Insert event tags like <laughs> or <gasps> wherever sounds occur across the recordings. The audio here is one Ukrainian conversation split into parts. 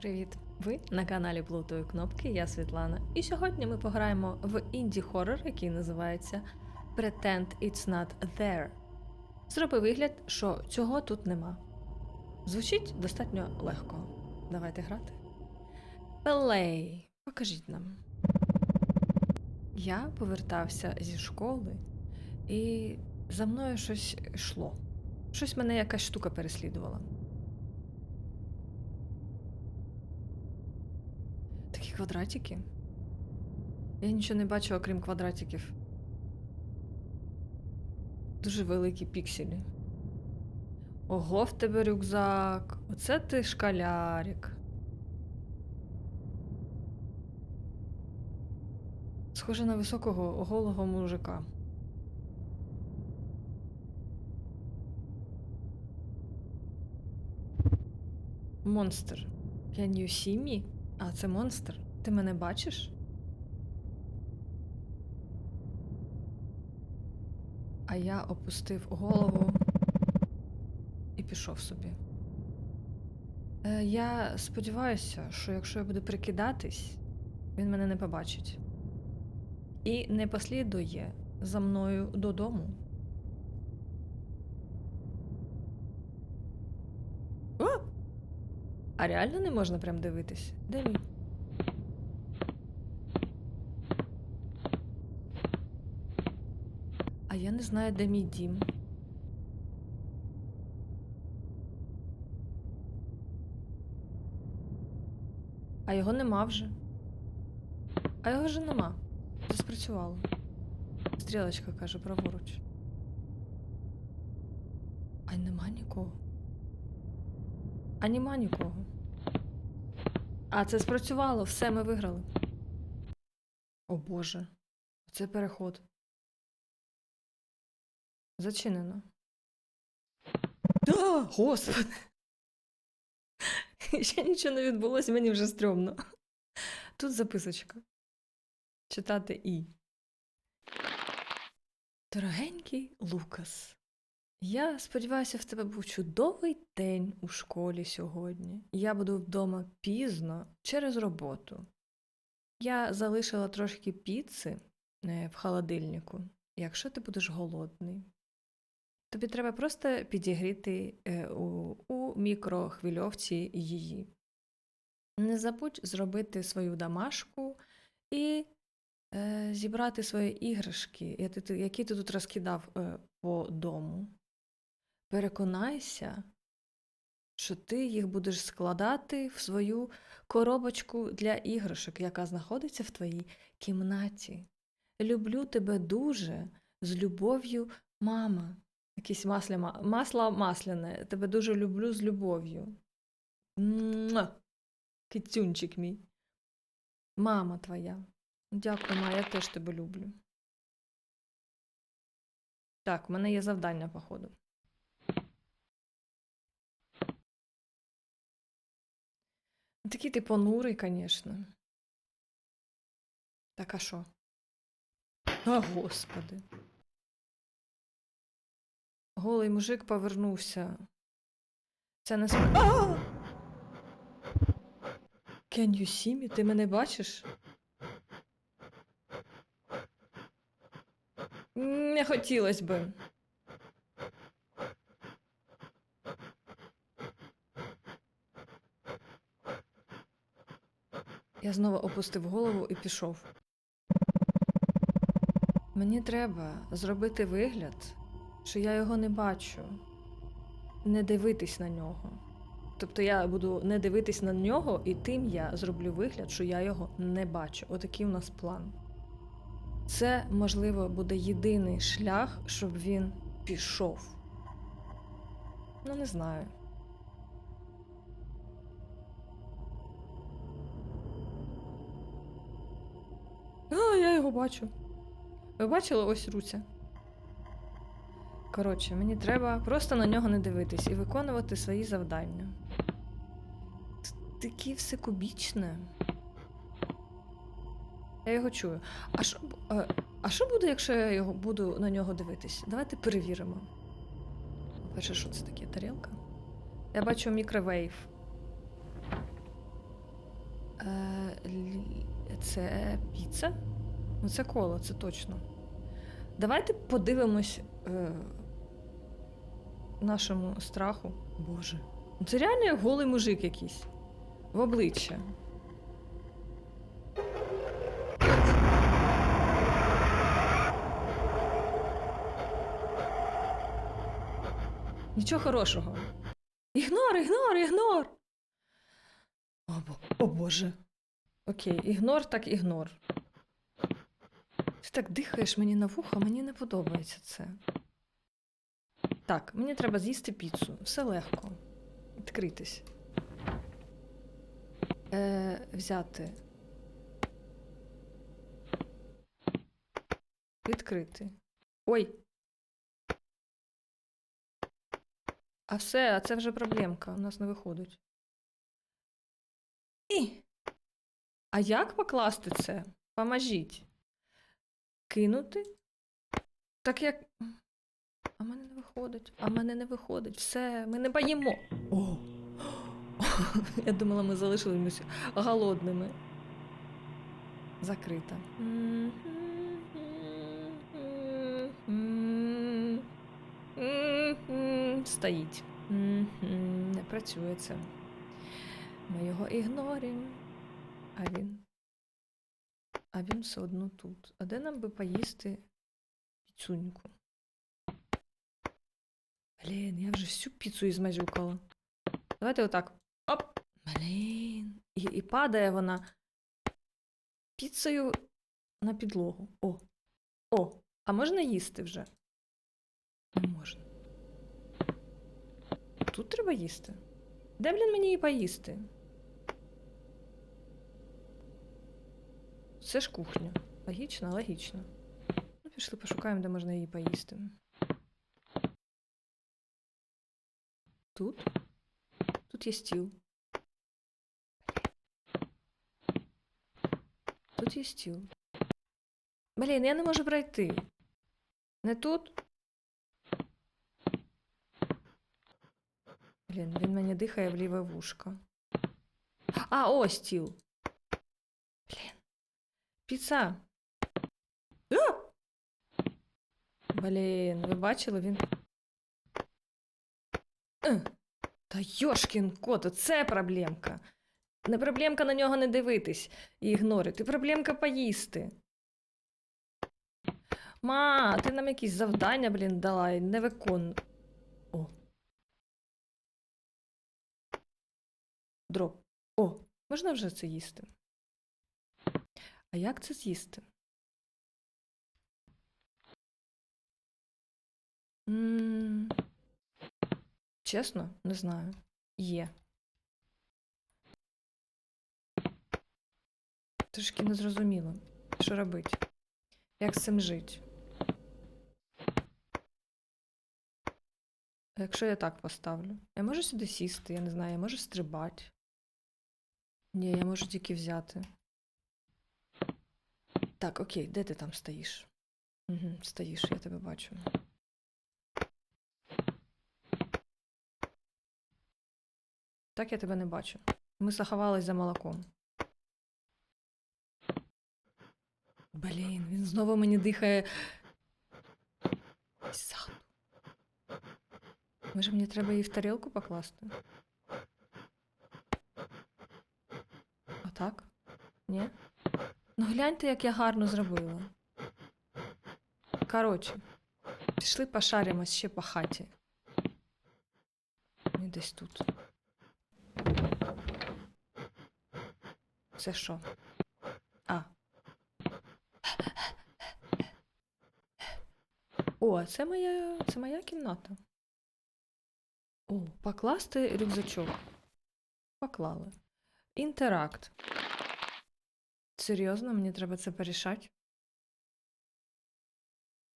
Привіт! Ви на каналі Плутої Кнопки, я Світлана. І сьогодні ми пограємо в інді-хоррор, який називається Pretend It's Not There. Зроби вигляд, що цього тут нема. Звучить достатньо легко. Давайте грати. Пелей, покажіть нам. Я повертався зі школи, і за мною щось йшло. Щось мене якась штука переслідувала. Квадратики. Я нічого не бачу, окрім квадратиків. Дуже великі пікселі. Ого, в тебе рюкзак. Оце ти шкалярик. Схоже на високого голого мужика. Монстр. Can you see me? А, це монстр. Ти мене бачиш? А я опустив голову і пішов собі. Е, я сподіваюся, що якщо я буду прикидатись, він мене не побачить. І не послідує за мною додому. А реально не можна прям дивитись? Де він? А я не знаю, де мій дім. А його нема вже. А його вже нема. Це спрацювало. Стрілочка каже праворуч. А нема нікого. А нема нікого. А це спрацювало, все, ми виграли. О Боже, це переход. Зачинено. Да, господи. <laughs> Ще нічого не відбулося, мені вже стрьомно. Тут записочка. Читати І. Дорогенький Лукас. Я сподіваюся, в тебе був чудовий день у школі сьогодні. Я буду вдома пізно через роботу. Я залишила трошки піци е, в холодильнику, якщо ти будеш голодний. Тобі треба просто підігріти е, у, у мікрохвильовці її. Не забудь зробити свою домашку і е, зібрати свої іграшки, які ти, тут розкидав е, по дому. Переконайся, що ти їх будеш складати в свою коробочку для іграшок, яка знаходиться в твоїй кімнаті. Люблю тебе дуже з любов'ю, мама. Якесь масло, масло масляне. Тебе дуже люблю з любов'ю. Кицюнчик мій. Мама твоя. Дякую, ма, я теж тебе люблю. Так, в мене є завдання, походу. Такий ти понурий, звісно. Так, а що? А, господи. Голий мужик повернувся. Це не сп... <gasps> А! Can you see me? Ти мене бачиш? Не хотілося би. Я знову опустив голову і пішов. Мені треба зробити вигляд, що я його не бачу, не дивитись на нього. Тобто я буду не дивитись на нього, і тим я зроблю вигляд, що я його не бачу. Отакий у нас план. Це, можливо, буде єдиний шлях, щоб він пішов. Ну, не знаю. А, я його бачу. Ви бачили ось руця? Коротше, мені треба просто на нього не дивитись і виконувати свої завдання. Таке все кубічне. Я його чую. А що, е, а що буде, якщо я його буду на нього дивитись? Давайте перевіримо. Перше, що це таке? Тарілка? Я бачу мікровейв. Це піца? Ну, це коло, це точно. Давайте подивимось е, нашому страху. Боже. Ну, Це реально як голий мужик якийсь. В обличчя. Нічого хорошого. Ігнор, ігнор, ігнор. О, бо- о Боже. Окей, ігнор так ігнор. Ти так дихаєш мені на вуха, мені не подобається це. Так, мені треба з'їсти піцу. Все легко. Відкритись. Е, взяти. Відкрити. Ой. А все, а це вже проблемка. У нас не виходить. І. А як покласти це? Поможіть. Кинути? Так як. А мене не виходить. А мене не виходить. Все, ми не поїмо. О! <gasps> Я думала, ми залишилися голодними. Закрита. Стоїть. Не працює це. Ми його ігноримо. А він. А він все одно тут. А де нам би поїсти піцуньку? Блін, я вже всю піцу ізмазюкала. Давайте отак. Оп! Блін. І, і падає вона піцею на підлогу. О! О! А можна їсти вже? Не можна. Тут треба їсти. Де, блін, мені її поїсти? Це ж кухня. Логічно, логічно. Ну, пішли пошукаємо, де можна її поїсти. Тут? Тут є стіл. Тут є стіл. Блін, я не можу пройти. Не тут? Блін, він мені дихає в ліве вушко. А, ось стіл. Блін. Піца. Блін, ви бачили, він. Е, Та йошкін кот, це проблемка. Не проблемка на нього не дивитись і ігнорити. Проблемка поїсти. Ма, ти нам якісь завдання, блін, дала і не викон. О. Дроп. О, можна вже це їсти. А як це з'їсти? м Чесно, не знаю. Є. Трошки незрозуміло, що робити. Як з цим жити? Якщо я так поставлю? Я можу сюди сісти, я не знаю, я можу стрибати. Ні, я можу тільки взяти. Так, окей, де ти там стоїш? Угу, стоїш, я тебе бачу. Так я тебе не бачу. Ми заховались за молоком. Блін, він знову мені дихає. Ззаду. Може, мені треба її в тарілку покласти? Отак? Ні? Ну гляньте, як я гарно зробила. Коротше, пішли пошаримось ще по хаті. І десь тут. Це що? А. О, це моя, це моя кімната. О, покласти рюкзачок. Поклали. Інтеракт. Серйозно, мені треба це порішати?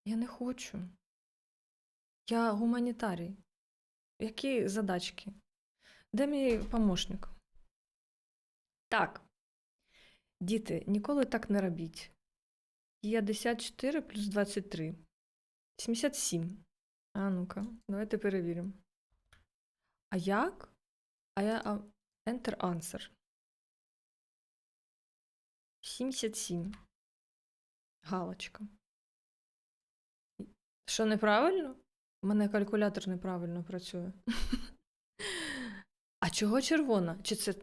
Я не хочу. Я гуманітарій. Які задачки? Де мій помощник? Так. Діти, ніколи так не робіть. 54 плюс 23. 77. А ну-ка, давайте перевіримо. А як? А я а, Enter answer. 77. Галочка. Що неправильно? У мене калькулятор неправильно працює. <laughs> А чого червона? Чи це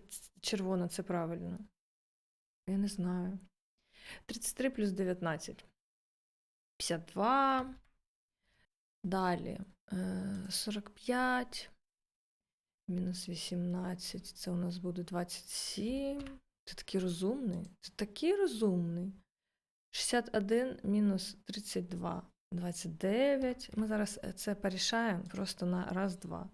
червона це правильно? Я не знаю. 33 плюс 19. 52. Далі. е, 45. Мінус 18. Це у нас буде 27. Ти такий розумний. Ти такий розумний. 61 мінус 32. 29. Ми зараз е, це порішаємо просто на раз-два.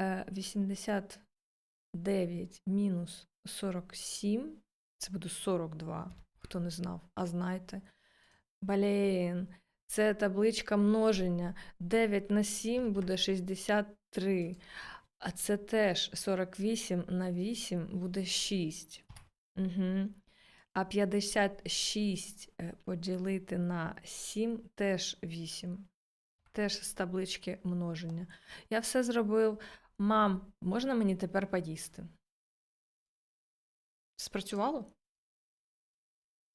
Е, 89 мінус 47. Це буде 42. Хто не знав, а знайте. Блін, це табличка множення. 9 на 7 буде 63. А це теж 48 на 8 буде 6. Угу. А 56 е, поділити на 7 теж 8. Теж з таблички множення. Я все зробив. Мам, можна мені тепер поїсти? Спрацювало?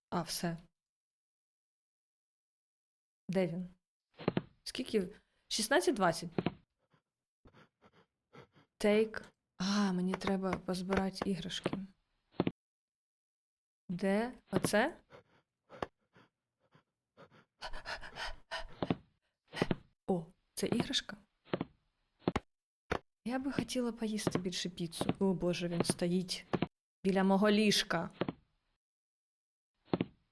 А, все. Де він? Скільки? 16-20. Take. А, мені треба позбирати іграшки. Де? Оце? О, це іграшка. Я би хотіла поїсти більше піцу. О боже, він стоїть біля мого ліжка.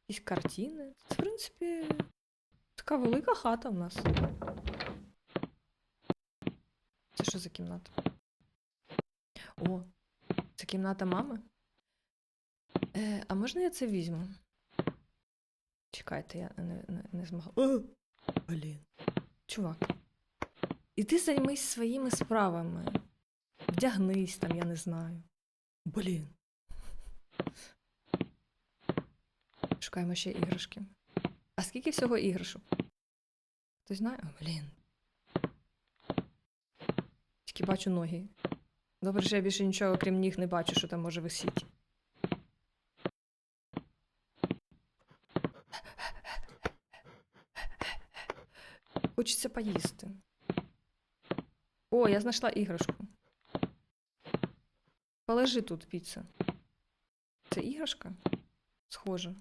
Якісь картини. Це, в принципі, така велика хата в нас. Це що за кімната? О, це кімната мами? Е, а можна я це візьму? Чекайте, я не, не, не змогла. Блін. Чувак. І ти займись своїми справами. Вдягнись там, я не знаю. Блін. Шукаємо ще іграшки. А скільки всього іграшок? Хтось знає? О, блін. Тільки бачу ноги. Добре, що я більше нічого, крім ніг, не бачу, що там може висіти. Хочеться поїсти. О, я знайшла іграшку. Полежи тут піца. Це іграшка? Схоже.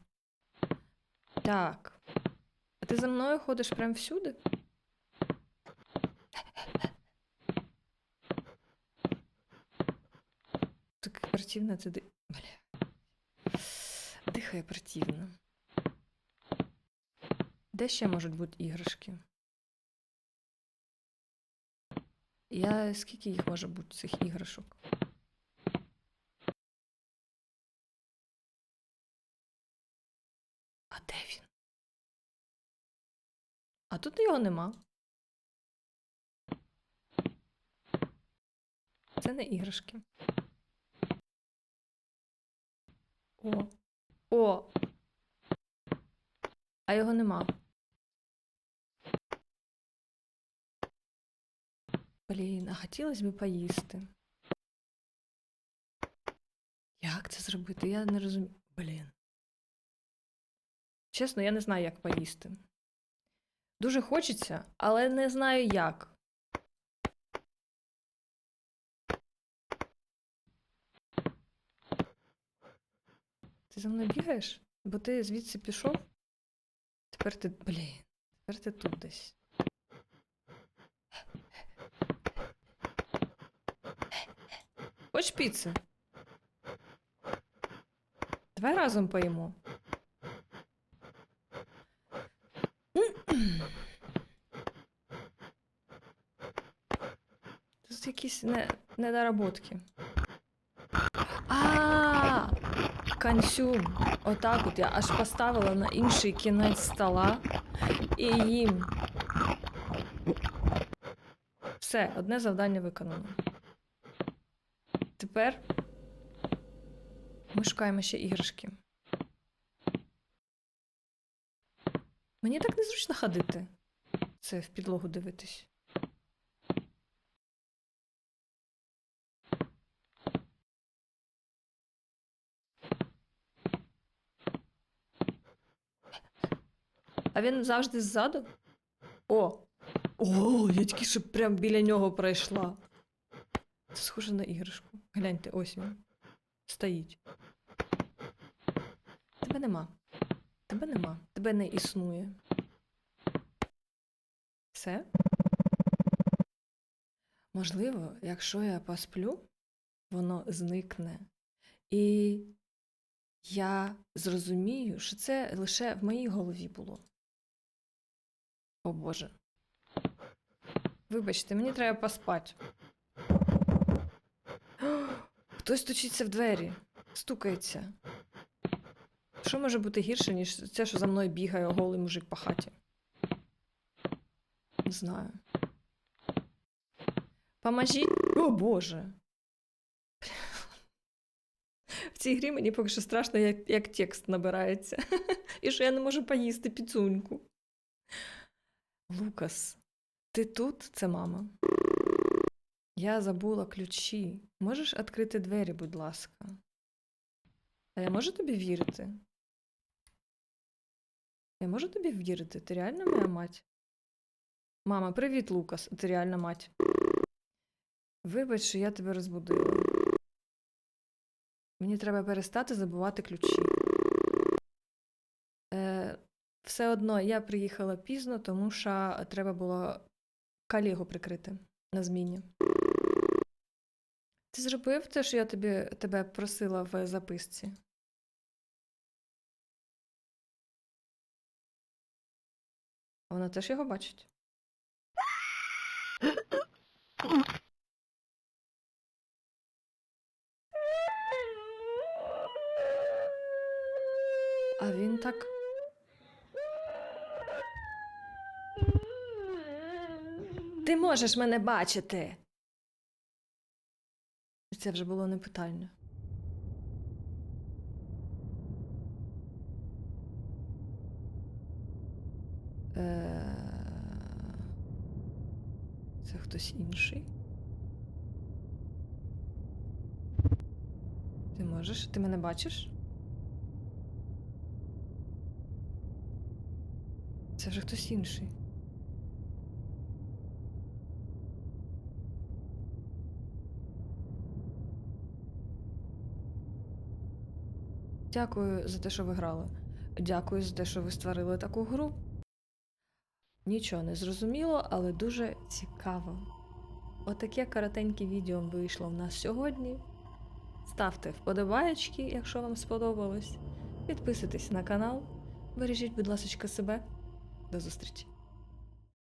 Так. А ти за мною ходиш прям всюди? Так противно це ди... Бля. Дихає противно. Де ще можуть бути іграшки? Я скільки їх може бути, цих іграшок? А де він? А тут його нема. Це не іграшки. О. О. А його нема. Блін, а хотілося б поїсти. Як це зробити? Я не розумію. Блін. Чесно, я не знаю, як поїсти. Дуже хочеться, але не знаю як. Ти за мною бігаєш? Бо ти звідси пішов? Тепер ти. Блін, тепер ти тут десь. Хоч піци? Давай разом поїмо. Тут якісь не, недоработки. А, консюм. Отак от я аж поставила на інший кінець стола і їм. Все, одне завдання виконано. Тепер ми шукаємо ще іграшки. Мені так незручно ходити. Це в підлогу дивитись. А він завжди ззаду? О! О, я тільки що прям біля нього пройшла. Це схоже на іграшку. Гляньте, ось він. Стоїть. Тебе нема. Тебе нема. Тебе не існує. Все? Можливо, якщо я посплю, воно зникне. І я зрозумію, що це лише в моїй голові було. О Боже. Вибачте, мені треба поспати. Хтось стучиться в двері, стукається. Що може бути гірше, ніж це, що за мною бігає голий мужик по хаті? Не знаю. Поможіть. О Боже. В цій грі мені поки що страшно, як, як текст набирається. <laughs> І що я не можу поїсти піцуньку. Лукас, ти тут? Це мама. Я забула ключі. Можеш відкрити двері, будь ласка. А я можу тобі вірити? Я можу тобі вірити? Ти реально моя мать? Мама, привіт, Лукас. Ти реальна мать. Вибач, що я тебе розбудила. Мені треба перестати забувати ключі. Е, все одно я приїхала пізно, тому що треба було колегу прикрити на зміні. Ти зробив те, що я тобі, тебе просила в записці? Вона теж його бачить? А він так. Ти можеш мене бачити. Це вже було не питання. Е, Це хтось інший. Ти можеш? Ти мене бачиш? Це вже хтось інший. Дякую за те, що ви грали. Дякую за те, що ви створили таку гру. Нічого не зрозуміло, але дуже цікаво. Отаке коротеньке відео вийшло в нас сьогодні. Ставте вподобаєчки, якщо вам сподобалось. Підписуйтесь на канал. Бережіть, будь ласка, себе. До зустрічі!